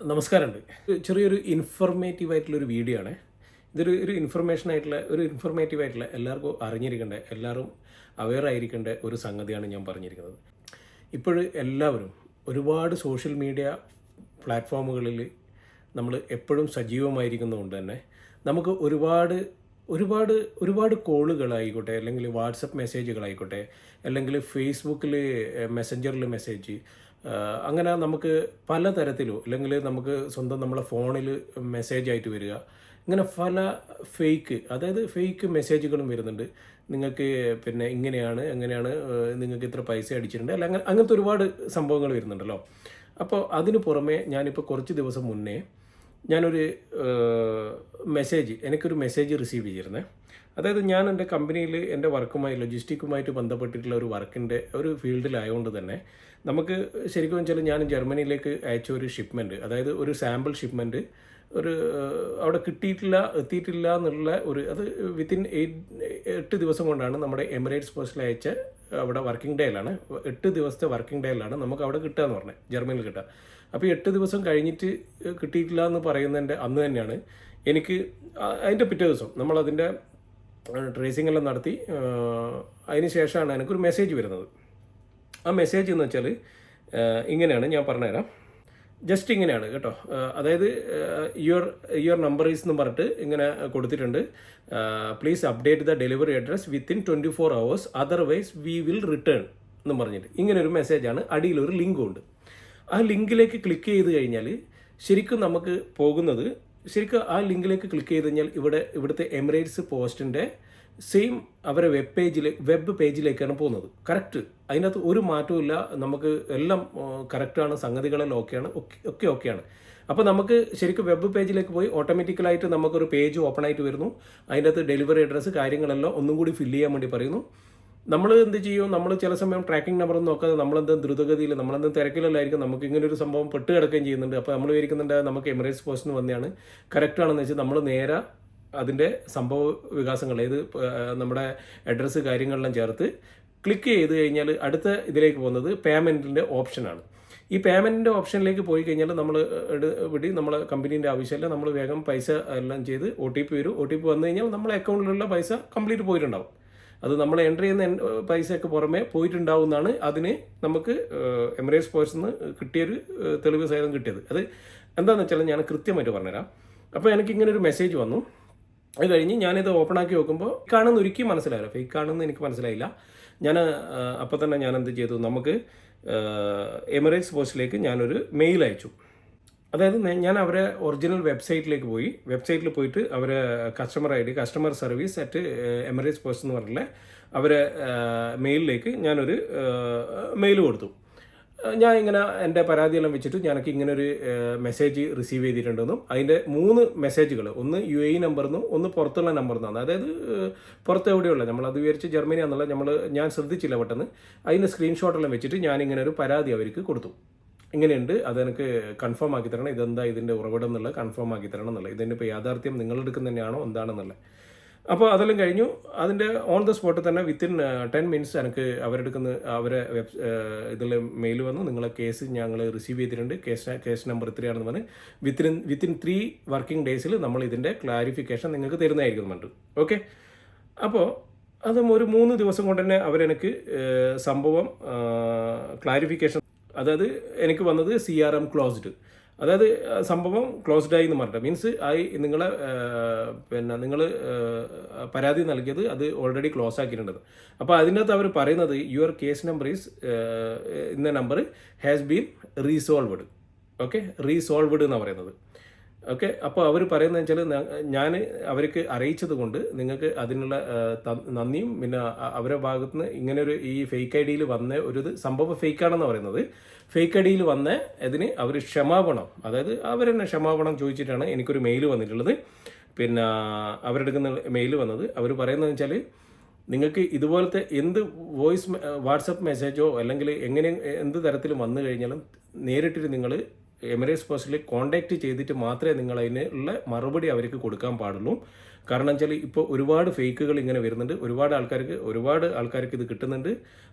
നമസ്കാരമുണ്ട്. ചെറിയൊരു ഇൻഫർമേറ്റീവ് ആയിട്ടുള്ള ഒരു വീഡിയോ ആണ്. ഇതൊരു ഒരു ഇൻഫർമേഷൻ ആയിട്ടുള്ള ഒരു ഇൻഫർമേറ്റീവ് ആയിട്ടുള്ള എല്ലാവർക്കും അറിഞ്ഞിരിക്കേണ്ട എല്ലാവരും അവെയർ ആയിരിക്കേണ്ട ഒരു സംഗതിയാണ് ഞാൻ പറഞ്ഞിരിക്കുന്നത്. ഇപ്പോൾ എല്ലാവരും ഒരുപാട് സോഷ്യൽ മീഡിയ പ്ലാറ്റ്ഫോമുകളിൽ നമ്മൾ എപ്പോഴും സജീവമായിരിക്കുന്നതുകൊണ്ട് തന്നെ നമുക്ക് ഒരുപാട് ഒരുപാട് ഒരുപാട് കോളുകളായിക്കോട്ടെ അല്ലെങ്കിൽ വാട്സപ്പ് മെസ്സേജുകളായിക്കോട്ടെ അല്ലെങ്കിൽ ഫേസ്ബുക്കിൽ മെസ്സഞ്ചറിൽ മെസ്സേജ് അങ്ങനെ നമുക്ക് പലതരത്തിലും അല്ലെങ്കിൽ നമുക്ക് സ്വന്തം നമ്മളെ ഫോണിൽ മെസ്സേജ് ആയിട്ട് വരിക ഇങ്ങനെ പല ഫേക്ക് അതായത് ഫേക്ക് മെസ്സേജുകളും വരുന്നുണ്ട്. നിങ്ങൾക്ക് പിന്നെ ഇങ്ങനെയാണ് എങ്ങനെയാണ് നിങ്ങൾക്ക് ഇത്ര പൈസ അടിച്ചിട്ടുണ്ട് അല്ല അങ്ങനെ അങ്ങനത്തെ ഒരുപാട് സംഭവങ്ങൾ വരുന്നുണ്ടല്ലോ. അപ്പോൾ അതിന് പുറമെ ഞാനിപ്പോൾ കുറച്ച് ദിവസം മുന്നേ ഞാനൊരു മെസ്സേജ് എനിക്കൊരു മെസ്സേജ് റിസീവ് ചെയ്തിരുന്നേ. അതായത് ഞാൻ എന്റെ കമ്പനിയിൽ എന്റെ വർക്കുമായി ലൊജിസ്റ്റിക്കുമായിട്ട് ബന്ധപ്പെട്ടിട്ടുള്ള ഒരു വർക്കിന്റെ ഒരു ഫീൽഡിലായതുകൊണ്ട് തന്നെ നമുക്ക് ശരിക്കും വെച്ചാൽ ഞാൻ ജർമ്മനിയിലേക്ക് അയച്ച ഒരു ഷിപ്മെന്റ് അതായത് ഒരു സാമ്പിൾ ഷിപ്മെന്റ് ഒരു അവിടെ കിട്ടിയിട്ടില്ല എത്തിയിട്ടില്ല എന്നുള്ള ഒരു അത് വിത്തിൻ എയ്റ്റ് എട്ട് ദിവസം കൊണ്ടാണ് നമ്മുടെ എമിറേറ്റ്സ് പോസ്റ്റിൽ അയച്ച അവിടെ വർക്കിംഗ് ഡേയിലാണ് എട്ട് ദിവസത്തെ വർക്കിംഗ് ഡേയിലാണ് നമുക്ക് അവിടെ കിട്ടുക എന്ന് പറഞ്ഞത് ജർമ്മനിയിൽ കിട്ടുക അപ്പോൾ എട്ട് ദിവസം കഴിഞ്ഞിട്ട് കിട്ടിയിട്ടില്ല എന്ന് പറയുന്നതിന്റെ അന്ന് തന്നെയാണ് എനിക്ക് അതിന്റെ പിറ്റേ ദിവസം നമ്മളതിന്റെ ട്രേസിംഗ് എല്ലാം നടത്തി അതിന് ശേഷമാണ് എനിക്കൊരു മെസ്സേജ് വരുന്നത്. ആ മെസ്സേജ് എന്ന് വെച്ചാൽ ഇങ്ങനെയാണ് ഞാൻ പറഞ്ഞുതരാം. ജസ്റ്റ് ഇങ്ങനെയാണ് കേട്ടോ. അതായത് യുവർ യുവർ നമ്പർ ഈസ് എന്ന് പറഞ്ഞിട്ട് ഇങ്ങനെ കൊടുത്തിട്ടുണ്ട്. Please update the delivery address within twenty four hours otherwise we will return എന്ന് പറഞ്ഞിട്ട്. ഇങ്ങനെ ഒരു മെസ്സേജാണ് അടിയിൽ ഒരു ലിങ്കും ഉണ്ട്. ആ ലിങ്കിലേക്ക് ക്ലിക്ക് ചെയ്ത് കഴിഞ്ഞാൽ ശരിക്കും നമുക്ക് പോകുന്നത് ശരിക്കും ആ ലിങ്കിലേക്ക് ക്ലിക്ക് ചെയ്ത് കഴിഞ്ഞാൽ ഇവിടെ ഇവിടുത്തെ എമിറേറ്റ്സ് പോസ്റ്റിന്റെ സെയിം അവരെ വെബ് പേജിൽ വെബ് പേജിലേക്കാണ് പോകുന്നത്. കറക്റ്റ് അതിനകത്ത് ഒരു മാറ്റവും നമുക്ക് എല്ലാം കറക്റ്റാണ് സംഗതികളെല്ലാം ഓക്കെയാണ് ഓക്കെ ഒക്കെ ഓക്കെയാണ് അപ്പോൾ നമുക്ക് ശരിക്കും വെബ് പേജിലേക്ക് പോയി ഓട്ടോമാറ്റിക്കലായിട്ട് നമുക്കൊരു പേജ് ഓപ്പൺ ആയിട്ട് വരുന്നു. അതിന്റെ അകത്ത് ഡെലിവറി അഡ്രസ്സ് കാര്യങ്ങളെല്ലാം ഒന്നും കൂടി ഫില്ല് ചെയ്യാൻ വേണ്ടി പറയുന്നു. നമ്മൾ എന്ത് ചെയ്യും? നമ്മൾ ചില സമയം ട്രാക്കിംഗ് നമ്പർ നോക്കാതെ നമ്മളെന്ത് ദ്രുതഗതിയിൽ നമ്മളെന്ത് തിരക്കിലല്ലായിരിക്കും നമുക്ക് ഇങ്ങനെ ഒരു സംഭവം പെട്ട് കിടക്കുകയും ചെയ്യുന്നുണ്ട്. അപ്പോൾ നമ്മൾ വിചാരിക്കുന്നുണ്ട് നമുക്ക് എമിറേറ്റ്സ് പോസ്റ്റിന് വന്നെയാണ്. കറക്റ്റ് ആണെന്ന് വെച്ചാൽ നമ്മൾ നേരെ അതിന്റെ സംഭവ വികാസങ്ങൾ ഏത് നമ്മുടെ അഡ്രസ്സ് കാര്യങ്ങളെല്ലാം ചേർത്ത് ക്ലിക്ക് ചെയ്ത് കഴിഞ്ഞാൽ അടുത്ത ഇതിലേക്ക് പോകുന്നത് പേയ്മെന്റിന്റെ ഓപ്ഷനാണ് ഈ പേയ്മെന്റിന്റെ ഓപ്ഷനിലേക്ക് പോയി കഴിഞ്ഞാൽ നമ്മൾ വിടി നമ്മളെ കമ്പനീന്റെ ആവശ്യമില്ല. നമ്മൾ വേഗം പൈസ എല്ലാം ചെയ്ത് ഒ ടി പി വരും. ഒ ടി പി വന്നു കഴിഞ്ഞാൽ നമ്മളെ അക്കൗണ്ടിലുള്ള പൈസ കംപ്ലീറ്റ് പോയിട്ടുണ്ടാവും. അത് നമ്മൾ എന്റർ ചെയ്യുന്ന പൈസയൊക്കെ പുറമേ പോയിട്ടുണ്ടാവുന്നതാണ് അതിന് നമുക്ക് എമിറേറ്റ്സ് നിന്ന് കിട്ടിയൊരു തെളിവ് സഹിതം കിട്ടിയത്. അത് എന്താണെന്ന് വെച്ചാൽ ഞാൻ കൃത്യമായിട്ട് പറഞ്ഞുതരാം. അപ്പോൾ എനിക്ക് ഇങ്ങനെ ഒരു മെസ്സേജ് വന്നു. അത് കഴിഞ്ഞ് ഞാനിത് ഓപ്പൺ ആക്കി നോക്കുമ്പോൾ കാണുന്ന ഒരിക്കലും മനസ്സിലായില്ല. ഫേക്ക് ആണെന്ന് എനിക്ക് മനസ്സിലായില്ല. ഞാൻ അപ്പോൾ തന്നെ ഞാൻ എന്ത് ചെയ്തു? നമുക്ക് എമിറേറ്റ്സ് പോസ്റ്റിലേക്ക് ഞാനൊരു മെയിൽ അയച്ചു. അതായത് ഞാൻ അവരെ ഒറിജിനൽ വെബ്സൈറ്റിലേക്ക് പോയി. വെബ്സൈറ്റിൽ പോയിട്ട് അവരെ customer I D customer service at Emirates post എന്ന് പറഞ്ഞ അവരെ മെയിലിലേക്ക് ഞാനൊരു മെയിൽ കൊടുത്തു. ഞാൻ ഇങ്ങനെ എന്റെ പരാതിയെല്ലാം വെച്ചിട്ട് ഞാനൊക്കെ ഇങ്ങനെ ഒരു മെസ്സേജ് റിസീവ് ചെയ്തിട്ടുണ്ടെന്നും അതിന്റെ മൂന്ന് മെസ്സേജുകൾ ഒന്ന് യു എ നമ്പറിന്നും ഒന്ന് പുറത്തുള്ള നമ്പറിൽ നിന്നാണ് അതായത് പുറത്ത് എവിടെയുള്ള? നമ്മൾ അത് വിചാരിച്ച് ജർമ്മനി എന്നുള്ള നമ്മൾ ഞാൻ ശ്രദ്ധിച്ചില്ല പെട്ടെന്ന്. അതിന്റെ സ്ക്രീൻഷോട്ടെല്ലാം വെച്ചിട്ട് ഞാൻ ഇങ്ങനെ ഒരു പരാതി അവർക്ക് കൊടുത്തു. ഇങ്ങനെയുണ്ട് അതെനിക്ക് കൺഫേം ആക്കി തരണം. ഇതെന്താ ഇതിന്റെ ഉറവിടം എന്നുള്ളത് കൺഫേം ആക്കി തരണം എന്നുള്ളത്. ഇതിന്റെ ഇപ്പോൾ യാഥാർത്ഥ്യം നിങ്ങളെടുക്കുന്ന തന്നെയാണോ? എന്താണെന്നുള്ളത്. അപ്പോൾ അതെല്ലാം കഴിഞ്ഞു. അതിന്റെ ഓൺ ദ സ്പോട്ട് തന്നെ വിത്തിൻ ടെൻ മിനിറ്റ്സ് എനിക്ക് അവരെടുക്കുന്ന അവരെ വെബ് ഇതിൽ മെയിൽ വന്നു. നിങ്ങളെ കേസ് ഞങ്ങൾ റിസീവ് ചെയ്തിട്ടുണ്ട്. കേസ് കേസ് നമ്പർ ഇത്രയാണെന്ന് പറഞ്ഞ് വിത്തിൻ വിത്തിൻ ത്രീ വർക്കിംഗ് ഡേയ്സിൽ നമ്മൾ ഇതിന്റെ ക്ലാരിഫിക്കേഷൻ നിങ്ങൾക്ക് തരുന്നതായിരിക്കും പറഞ്ഞിട്ട് ഓക്കെ അപ്പോൾ അതും ഒരു മൂന്ന് ദിവസം കൊണ്ട് തന്നെ അവരെനിക്ക് സംഭവം ക്ലാരിഫിക്കേഷൻ അതായത് എനിക്ക് വന്നത് സി ആർ എം ക്ലോസ്ഡ് അതായത് സംഭവം ക്ലോസ്ഡ് ആയി എന്ന് പറഞ്ഞിട്ട്. മീൻസ് ആയി നിങ്ങളെ പിന്നെ നിങ്ങൾ പരാതി നൽകിയത് അത് ഓൾറെഡി ക്ലോസ് ആക്കിയിട്ടുണ്ട്. അപ്പോൾ അതിനകത്ത് അവർ പറയുന്നത് യുവർ കേസ് നമ്പർ ഈസ് ഇന്ന number has been resolved okay resolved എന്നാണ് പറയുന്നത്. ഓക്കെ അപ്പോൾ അവർ പറയുന്നത് വെച്ചാൽ ഞാൻ അവർക്ക് അറിയിച്ചത് കൊണ്ട് നിങ്ങൾക്ക് അതിനുള്ള നന്ദിയും പിന്നെ അവരുടെ ഭാഗത്ത് നിന്ന് ഇങ്ങനൊരു ഈ ഫേക്ക് ഐ ഡിയിൽ വന്ന ഒരു ഇത് സംഭവം ഫേക്കാണെന്ന് പറയുന്നത്. ഫേക്ക് ഐ ഡിയിൽ വന്ന ഇതിന് അവർ ക്ഷമാപണം അതായത് അവർ തന്നെ ക്ഷമാപണം ചോദിച്ചിട്ടാണ് എനിക്കൊരു മെയിൽ വന്നിട്ടുള്ളത്. പിന്നെ അവരെടുക്കുന്ന മെയിൽ വന്നത്. അവർ പറയുന്നത് വെച്ചാൽ നിങ്ങൾക്ക് ഇതുപോലത്തെ എന്ത് വോയിസ് വാട്സപ്പ് മെസ്സേജോ അല്ലെങ്കിൽ എങ്ങനെ എന്ത് തരത്തിലും വന്നു കഴിഞ്ഞാലും നേരിട്ടിട്ട് നിങ്ങൾ എമിറേറ്റ്സ് പോസ്റ്റിൽ കോൺടാക്റ്റ് ചെയ്തിട്ട് മാത്രമേ നിങ്ങൾ അതിനുള്ള മറുപടി അവർക്ക് കൊടുക്കാൻ പാടുള്ളൂ. കാരണം വെച്ചാൽ ഇപ്പോൾ ഒരുപാട് ഫേക്കുകൾ ഇങ്ങനെ വരുന്നുണ്ട്. ഒരുപാട് ആൾക്കാർക്ക് ഒരുപാട് ആൾക്കാർക്ക് ഇത് കിട്ടുന്നുണ്ട്.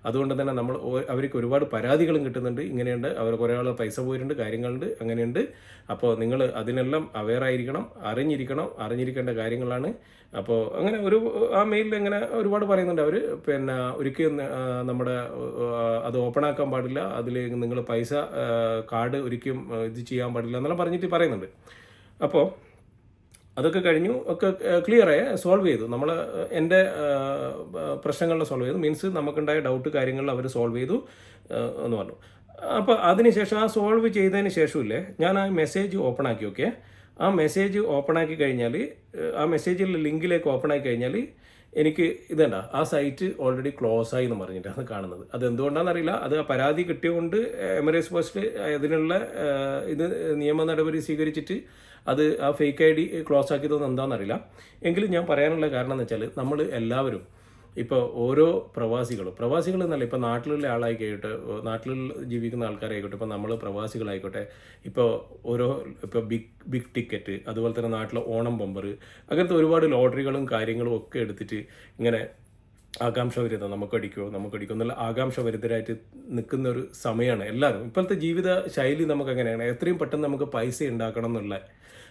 അതുകൊണ്ട് തന്നെ നമ്മൾ അവർക്ക് ഒരുപാട് പരാതികളും കിട്ടുന്നുണ്ട്. ഇങ്ങനെയുണ്ട്. അവർ കുറേ ആൾ പൈസ പോയിട്ടുണ്ട് കാര്യങ്ങളുണ്ട് അങ്ങനെയുണ്ട്. അപ്പോൾ നിങ്ങൾ അതിനെല്ലാം അവെയർ ആയിരിക്കണം അറിഞ്ഞിരിക്കണം അറിഞ്ഞിരിക്കേണ്ട കാര്യങ്ങളാണ്. അപ്പോൾ അങ്ങനെ ഒരു ആ മെയിലിൽ ഇങ്ങനെ ഒരുപാട് പറയുന്നുണ്ട്. അവർ പിന്നെ ഒരിക്കലും നമ്മുടെ അത് ഓപ്പൺ ആക്കാൻ പാടില്ല. അതിൽ നിങ്ങൾ പൈസ കാർഡ് ഒരിക്കലും ഇത് ചെയ്യാൻ പാടില്ല എന്നെല്ലാം പറഞ്ഞിട്ട് പറയുന്നുണ്ട്. അപ്പോൾ അതൊക്കെ കഴിഞ്ഞു ഒക്കെ ക്ലിയർ ആയി സോൾവ് ചെയ്തു. നമ്മൾ എന്റെ പ്രശ്നങ്ങളെ സോൾവ് ചെയ്തു. മീൻസ് നമുക്കുണ്ടായ ഡൗട്ട് കാര്യങ്ങളിൽ അവർ സോൾവ് ചെയ്തു എന്ന് പറഞ്ഞു. അപ്പോൾ അതിനുശേഷം ആ സോൾവ് ചെയ്തതിന് ശേഷമില്ലേ ഞാൻ ആ മെസ്സേജ് ഓപ്പൺ ആക്കി ഓക്കെ ആ മെസ്സേജ് ഓപ്പൺ ആക്കി കഴിഞ്ഞാൽ ആ മെസ്സേജിലെ ലിങ്കിലേക്ക് ഓപ്പൺ ആക്കി കഴിഞ്ഞാൽ എനിക്ക് ഇതണ്ട ആ സൈറ്റ് ഓൾറെഡി ക്ലോസ് ആയി എന്ന് പറഞ്ഞിട്ടാണ് കാണുന്നത്. അത് എന്തുകൊണ്ടാണെന്നറിയില്ല അത് ആ പരാതി കിട്ടിയതുകൊണ്ട് എമിറേറ്റ്സ് പോസ്റ്റ് അതിനുള്ള ഇത് നിയമ നടപടി സ്വീകരിച്ചിട്ട് അത് ആ ഫേക്ക് ഐ ഡി ക്ലോസ് ആക്കിയതൊന്നും എന്താണെന്നറിയില്ല. എങ്കിലും ഞാൻ പറയാനുള്ള കാരണം എന്ന് വെച്ചാൽ നമ്മൾ എല്ലാവരും ഇപ്പോൾ ഓരോ പ്രവാസികളും പ്രവാസികൾ എന്നല്ല ഇപ്പോൾ നാട്ടിലുള്ള ആളായിക്കോട്ടെ നാട്ടിൽ ജീവിക്കുന്ന ആൾക്കാരായിക്കോട്ടെ ഇപ്പോൾ നമ്മൾ പ്രവാസികളായിക്കോട്ടെ ഇപ്പോൾ ഓരോ ഇപ്പോൾ ബിഗ് ബിഗ് ടിക്കറ്റ് അതുപോലെ തന്നെ നാട്ടിലെ ഓണം ബമ്പർ അങ്ങനത്തെ ഒരുപാട് ലോട്ടറികളും കാര്യങ്ങളും ഒക്കെ എടുത്തിട്ട് ഇങ്ങനെ ആകാംക്ഷ വരുന്നത് നമുക്കടിക്കുമോ നമുക്കടിക്കുമോ എന്നുള്ള ആകാംക്ഷ വരുത്തരായിട്ട് നിൽക്കുന്ന ഒരു സമയമാണ് എല്ലാവരും. ഇപ്പോഴത്തെ ജീവിത ശൈലി നമുക്ക് അങ്ങനെയാണ് എത്രയും പെട്ടെന്ന് നമുക്ക് പൈസ ഉണ്ടാക്കണം എന്നുള്ള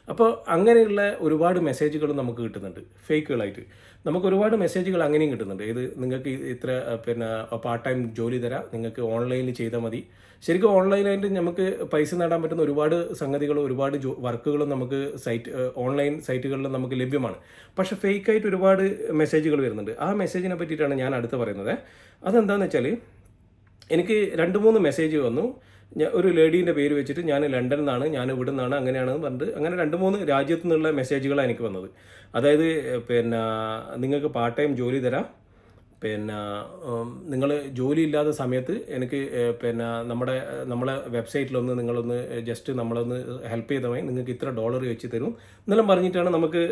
അപ്പോൾ അങ്ങനെയുള്ള ഒരുപാട് മെസ്സേജുകൾ നമുക്ക് കിട്ടുന്നുണ്ട്. ഫേക്കുകളായിട്ട്. നമുക്ക് ഒരുപാട് മെസ്സേജുകൾ അങ്ങനെയും കിട്ടുന്നുണ്ട്. ഇത് നിങ്ങൾക്ക് ഇത്ര പിന്നെ പാർട്ട് ടൈം ജോലി തരാം. നിങ്ങൾക്ക് ഓൺലൈനിൽ ചെയ്താൽ മതി. ശരിക്കും ഓൺലൈനായിട്ട് നമുക്ക് പൈസ നേടാൻ പറ്റുന്ന ഒരുപാട് സംഗതികളും ഒരുപാട് ജോ വർക്കുകളും നമുക്ക് സൈറ്റ് ഓൺലൈൻ സൈറ്റുകളിൽ നമുക്ക് ലഭ്യമാണ്. പക്ഷേ ഫേക്കായിട്ട് ഒരുപാട് മെസ്സേജുകൾ വരുന്നുണ്ട്. ആ മെസ്സേജിനെ പറ്റിയിട്ടാണ് ഞാൻ അടുത്ത് പറയുന്നത്. അതെന്താണെന്ന് വെച്ചാൽ എനിക്ക് രണ്ട് മൂന്ന് മെസ്സേജ് വന്നു. ഒരു ലേഡീന്റെ പേര് വെച്ചിട്ട് ഞാൻ ലണ്ടനിൽ നിന്നാണ് ഞാൻ ഇവിടെ നിന്നാണ് അങ്ങനെയാണെന്ന് പറഞ്ഞിട്ട് അങ്ങനെ രണ്ട് മൂന്ന് രാജ്യത്തു നിന്നുള്ള മെസ്സേജുകളാണ് എനിക്ക് വന്നത്. അതായത് പിന്നെ നിങ്ങൾക്ക് പാർട്ട് ടൈം ജോലി തരാം. പിന്നെ നിങ്ങൾ ജോലി ഇല്ലാത്ത സമയത്ത് എനിക്ക് പിന്നെ നമ്മുടെ നമ്മളെ വെബ്സൈറ്റിലൊന്ന് നിങ്ങളൊന്ന് ജസ്റ്റ് നമ്മളൊന്ന് ഹെൽപ്പ് ചെയ്താൽ മതി. നിങ്ങൾക്ക് ഇത്ര ഡോളർ വെച്ച് തരും എന്നെല്ലാം പറഞ്ഞിട്ടാണ് നമുക്ക്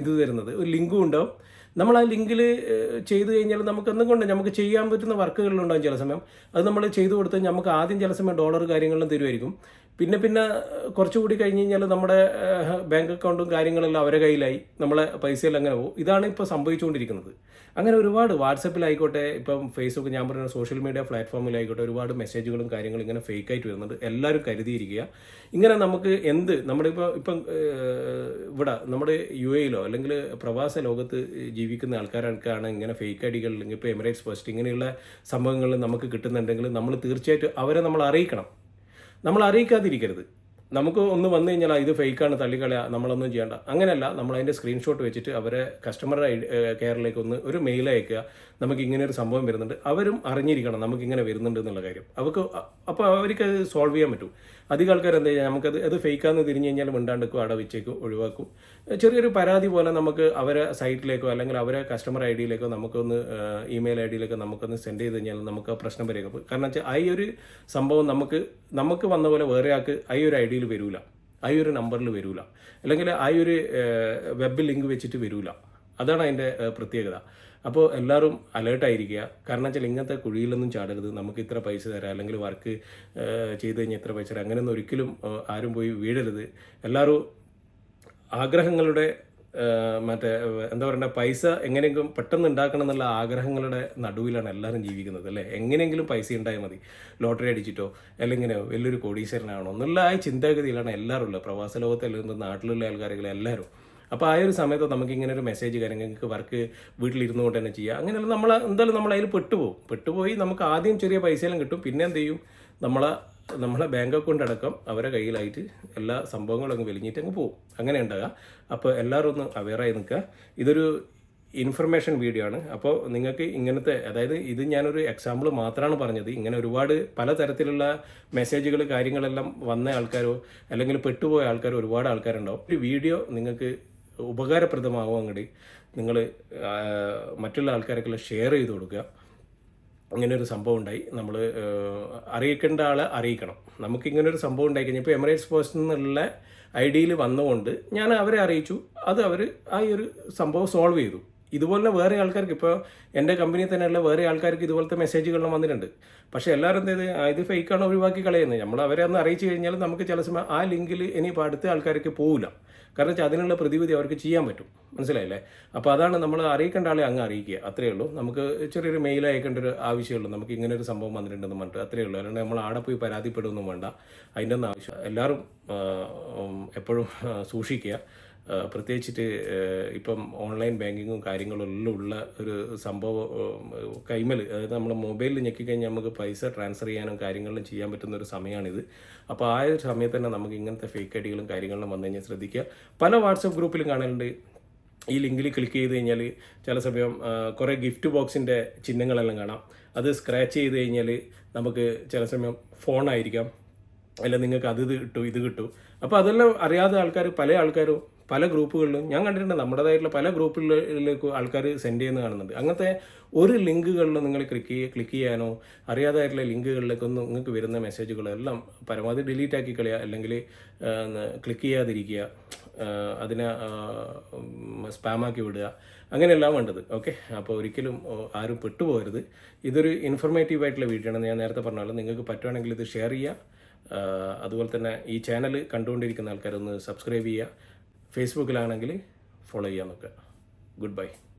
ഇത് തരുന്നത്. ഒരു ലിങ്കും ഉണ്ടാവും. നമ്മൾ ആ ലിങ്കിൽ ചെയ്തു കഴിഞ്ഞാൽ നമുക്ക് എന്തും കൊണ്ട് നമുക്ക് ചെയ്യാൻ പറ്റുന്ന വർക്കുകളിലുണ്ടാകും ചില സമയം. അത് നമ്മൾ ചെയ്തു കൊടുത്താൽ നമുക്ക് ആദ്യം ചില സമയം ഡോളർ കാര്യങ്ങളും തരുമായിരിക്കും പിന്നെ പിന്നെ കുറച്ചുകൂടി കഴിഞ്ഞ് കഴിഞ്ഞാൽ നമ്മുടെ ബാങ്ക് അക്കൗണ്ടും കാര്യങ്ങളെല്ലാം അവരെ കയ്യിലായി. നമ്മളെ പൈസയെല്ലാം അങ്ങനെ പോകും. ഇതാണ് ഇപ്പോൾ സംഭവിച്ചുകൊണ്ടിരിക്കുന്നത്. അങ്ങനെ ഒരുപാട് വാട്സപ്പിലായിക്കോട്ടെ ഇപ്പം ഫേസ്ബുക്ക് ഞാൻ പറയുന്ന സോഷ്യൽ മീഡിയ പ്ലാറ്റ്ഫോമിലായിക്കോട്ടെ ഒരുപാട് മെസ്സേജുകളും കാര്യങ്ങളും ഇങ്ങനെ ഫേക്ക് ആയിട്ട് വരുന്നുണ്ട്. എല്ലാവരും കരുതിയിരിക്കുക. ഇങ്ങനെ നമുക്ക് എന്ത് നമ്മുടെ ഇപ്പോൾ ഇപ്പം ഇവിടെ നമ്മുടെ യു എയിലോ അല്ലെങ്കിൽ പ്രവാസ ലോകത്ത് ജീവിക്കുന്ന ആൾക്കാർക്കാണ് ഇങ്ങനെ ഫേക്ക് ഐഡികൾ അല്ലെങ്കിൽ ഇപ്പോൾ എമിറേറ്റ്സ് ഫസ്റ്റ് ഇങ്ങനെയുള്ള സംഭവങ്ങൾ നമുക്ക് കിട്ടുന്നുണ്ടെങ്കിൽ നമ്മൾ തീർച്ചയായിട്ടും അവരെ നമ്മൾ അറിയിക്കണം. നമ്മൾ അറിയിക്കാതിരിക്കരുത് നമുക്ക് ഒന്ന് വന്നു കഴിഞ്ഞാൽ ഇത് ഫേക്കാണ് തള്ളിക്കളയാ നമ്മളൊന്നും ചെയ്യേണ്ട. അങ്ങനെയല്ല നമ്മൾ അതിന്റെ സ്ക്രീൻഷോട്ട് വെച്ചിട്ട് അവരെ കസ്റ്റമർ കെയറിലേക്ക് ഒന്ന് ഒരു മെയിൽ അയക്കുക. നമുക്ക് ഇങ്ങനെ ഒരു സംഭവം വരുന്നുണ്ട്. അവരും അറിഞ്ഞിരിക്കണം നമുക്ക് ഇങ്ങനെ വരുന്നുണ്ട് എന്നുള്ള കാര്യം. അവർക്ക് അപ്പോൾ അവർക്ക് അത് സോൾവ് ചെയ്യാൻ പറ്റും. അധികം ആൾക്കാർ എന്താ ചെയ്യുക നമുക്കത് അത് ഫേക്കാന്ന് തിരിഞ്ഞു കഴിഞ്ഞാൽ മിണ്ടാണ്ടെക്കും അവിടെ വെച്ചേക്കും ഒഴിവാക്കും. ചെറിയൊരു പരാതി പോലെ നമുക്ക് അവരെ സൈറ്റിലേക്കോ അല്ലെങ്കിൽ അവരെ കസ്റ്റമർ ഐ ഡിയിലേക്കോ നമുക്കൊന്ന് ഇമെയിൽ ഐ ഡിയിലേക്കോ നമുക്കൊന്ന് സെൻഡ് ചെയ്ത് കഴിഞ്ഞാൽ നമുക്ക് പ്രശ്നം വരെയൊക്കെ കാരണം വെച്ചാൽ ആ ഒരു സംഭവം നമുക്ക് നമുക്ക് വന്ന പോലെ വേറെ ആൾക്ക് ആ ഒരു ഐ ഡിയിൽ വരൂല. ആ ഒരു നമ്പറിൽ വരൂല. അല്ലെങ്കിൽ ആ ഒരു വെബ് ലിങ്ക് വെച്ചിട്ട് വരൂല. അതാണ് അതിന്റെ പ്രത്യേകത. അപ്പോൾ എല്ലാവരും അലേർട്ടായിരിക്കുക കാരണം വെച്ചാൽ ഇങ്ങനത്തെ കുഴിയിലൊന്നും ചാടരുത്. നമുക്ക് ഇത്ര പൈസ തരാം. അല്ലെങ്കിൽ വർക്ക് ചെയ്ത് കഴിഞ്ഞാൽ ഇത്ര പൈസ തരാം. അങ്ങനെയൊന്നും ഒരിക്കലും ആരും പോയി വീഴരുത്. എല്ലാവരും ആഗ്രഹങ്ങളുടെ മറ്റേ എന്താ പറയണ്ട പൈസ എങ്ങനെയെങ്കിലും പെട്ടെന്ന് ഉണ്ടാക്കണം എന്നുള്ള ആഗ്രഹങ്ങളുടെ നടുവിലാണ് എല്ലാവരും ജീവിക്കുന്നത് അല്ലേ? എങ്ങനെയെങ്കിലും പൈസ ഉണ്ടായാൽ മതി. ലോട്ടറി അടിച്ചിട്ടോ അല്ലെങ്കിൽ വലിയൊരു കോടീശ്വരനാണോ എന്നുള്ള ആ ചിന്താഗതിയിലാണ് എല്ലാവരും ഉള്ളത്. പ്രവാസ ലോകത്തെ അല്ലെങ്കിൽ നാട്ടിലുള്ള ആൾക്കാരുകൾ എല്ലാവരും. അപ്പോൾ ആ ഒരു സമയത്ത് നമുക്ക് ഇങ്ങനെ ഒരു മെസ്സേജ് കാര്യങ്ങൾക്ക് വർക്ക് വീട്ടിലിരുന്നു കൊണ്ട് തന്നെ ചെയ്യുക അങ്ങനെയുള്ള നമ്മൾ എന്തായാലും നമ്മൾ അതിൽ പെട്ടുപോകും. പെട്ടുപോയി നമുക്ക് ആദ്യം ചെറിയ പൈസയെല്ലാം കിട്ടും. പിന്നെ എന്ത് ചെയ്യും? നമ്മളെ നമ്മളെ ബാങ്ക് അക്കൗണ്ട് അടക്കം അവരെ കയ്യിലായിട്ട് എല്ലാ സംഭവങ്ങളും അങ്ങ് വലിഞ്ഞിട്ട് അങ്ങ് പോകും അങ്ങനെ ഉണ്ടാകുക അപ്പോൾ എല്ലാവരും ഒന്ന് അവെയറായി നിൽക്കുക. ഇതൊരു ഇൻഫർമേഷൻ വീഡിയോ ആണ്. അപ്പോൾ നിങ്ങൾക്ക് ഇങ്ങനത്തെ അതായത് ഇത് ഞാനൊരു എക്സാമ്പിൾ മാത്രമാണ് പറഞ്ഞത്. ഇങ്ങനെ ഒരുപാട് പലതരത്തിലുള്ള മെസ്സേജുകൾ കാര്യങ്ങളെല്ലാം വന്ന ആൾക്കാരോ അല്ലെങ്കിൽ പെട്ടുപോയ ആൾക്കാരോ ഒരുപാട് ആൾക്കാരുണ്ടാവും. ഒരു വീഡിയോ നിങ്ങൾക്ക് ഉപകാരപ്രദമാകും അങ്ങോട്ട് നിങ്ങൾ മറ്റുള്ള ആൾക്കാരൊക്കെ ഷെയർ ചെയ്ത് കൊടുക്കുക. ഇങ്ങനെ ഒരു സംഭവം ഉണ്ടായി. നമ്മൾ അറിയിക്കേണ്ട ആളെ അറിയിക്കണം. നമുക്ക് ഇങ്ങനെ ഒരു സംഭവം ഉണ്ടായി കഴിഞ്ഞപ്പോൾ എമിറേറ്റ്സ് പോസ്റ്റ് എന്നുള്ള ഐ ഡിയിൽ വന്നുകൊണ്ട് ഞാൻ അവരെ അറിയിച്ചു. അത് അവർ ആ ഒരു സംഭവം സോൾവ് ചെയ്തു. ഇതുപോലെ വേറെ ആൾക്കാർക്ക് ഇപ്പോൾ എന്റെ കമ്പനി തന്നെയുള്ള വേറെ ആൾക്കാർക്ക് ഇതുപോലത്തെ മെസ്സേജുകളെല്ലാം വന്നിട്ടുണ്ട്. പക്ഷേ എല്ലാവരും എന്ത് ഇത് ഫേക്കാണ് ഒഴിവാക്കി കളയുന്നത്? നമ്മൾ അവരെ ഒന്ന് അറിയിച്ചു കഴിഞ്ഞാൽ നമുക്ക് ചില സമയം ആ ലിങ്കിൽ ഇനി ഇപ്പോൾ അടുത്ത ആൾക്കാർക്ക് പോകില്ല കാരണം വെച്ചാൽ അതിനുള്ള പ്രതിവിധി അവർക്ക് ചെയ്യാൻ പറ്റും. മനസ്സിലായില്ലേ? അപ്പോൾ അതാണ് നമ്മൾ അറിയിക്കേണ്ട ആളെ അങ്ങ് അറിയിക്കുക. അത്രയേ ഉള്ളൂ. നമുക്ക് ചെറിയൊരു മെയിൽ അയക്കേണ്ട ഒരു ആവശ്യമുള്ളൂ. നമുക്ക് ഇങ്ങനെ ഒരു സംഭവം വന്നിട്ടുണ്ടെന്ന് പറഞ്ഞിട്ട് അത്രയേ ഉള്ളൂ. അല്ലാണ്ട് നമ്മൾ ആടെ പോയി പരാതിപ്പെടുകയൊന്നും വേണ്ട. അതിന്റെ ഒന്നും ആവശ്യം എല്ലാവരും എപ്പോഴും സൂക്ഷിക്കുക. പ്രത്യേകിച്ചിട്ട് ഇപ്പം ഓൺലൈൻ ബാങ്കിങ്ങും കാര്യങ്ങളും എല്ലാം ഉള്ള ഒരു സംഭവം കൈമൽ അതായത് നമ്മൾ മൊബൈലിൽ ഞെക്കിക്കഴിഞ്ഞാൽ നമുക്ക് പൈസ ട്രാൻസ്ഫർ ചെയ്യാനും കാര്യങ്ങളിലും ചെയ്യാൻ പറ്റുന്ന ഒരു സമയമാണിത് അപ്പോൾ ആ ഒരു സമയത്ത് തന്നെ നമുക്ക് ഇങ്ങനത്തെ ഫേക്ക് ഐഡികളും കാര്യങ്ങളും വന്നു കഴിഞ്ഞാൽ ശ്രദ്ധിക്കുക. പല വാട്സപ്പ് ഗ്രൂപ്പിലും കാണലുണ്ട്. ഈ ലിങ്കിൽ ക്ലിക്ക് ചെയ്ത് കഴിഞ്ഞാൽ ചില സമയം കുറേ ഗിഫ്റ്റ് ബോക്സിന്റെ ചിഹ്നങ്ങളെല്ലാം കാണാം. അത് സ്ക്രാച്ച് ചെയ്ത് കഴിഞ്ഞാൽ നമുക്ക് ചില സമയം ഫോണായിരിക്കാം. അല്ല നിങ്ങൾക്ക് അത് ഇത് കിട്ടും ഇത് കിട്ടും. അപ്പോൾ അതെല്ലാം അറിയാതെ ആൾക്കാർ പല ആൾക്കാരും പല ഗ്രൂപ്പുകളിലും ഞാൻ കണ്ടിട്ടുണ്ട് നമ്മുടേതായിട്ടുള്ള പല ഗ്രൂപ്പുകളിലേക്ക് ആൾക്കാർ സെൻഡ് ചെയ്യുന്ന കാണുന്നുണ്ട്. അങ്ങനത്തെ ഒരു ലിങ്കുകളിലും നിങ്ങൾ ക്ലിക്ക് ക്ലിക്ക് ചെയ്യാനോ അറിയാതായിട്ടുള്ള ലിങ്കുകളിലേക്കൊന്നും നിങ്ങൾക്ക് വരുന്ന മെസ്സേജുകളെല്ലാം പരമാവധി ഡിലീറ്റ് ആക്കി കളയുക അല്ലെങ്കിൽ ക്ലിക്ക് ചെയ്യാതിരിക്കുക അതിനെ സ്പാമാക്കി വിടുക അങ്ങനെയെല്ലാം വേണ്ടത്. ഓക്കെ അപ്പോൾ ഒരിക്കലും ആരും പെട്ടുപോകരുത്. ഇതൊരു ഇൻഫർമേറ്റീവ് ആയിട്ടുള്ള വീഡിയോ ആണ്. ഞാൻ നേരത്തെ പറഞ്ഞാലും നിങ്ങൾക്ക് പറ്റുവാണെങ്കിൽ ഇത് ഷെയർ ചെയ്യുക. അതുപോലെ തന്നെ ഈ ചാനൽ കണ്ടുകൊണ്ടിരിക്കുന്ന ആൾക്കാരൊന്ന് സബ്സ്ക്രൈബ് ചെയ്യുക. ഫേസ്ബുക്കിലാണെങ്കിൽ ഫോളോ ചെയ്യാൻ നോക്കുക. Good bye.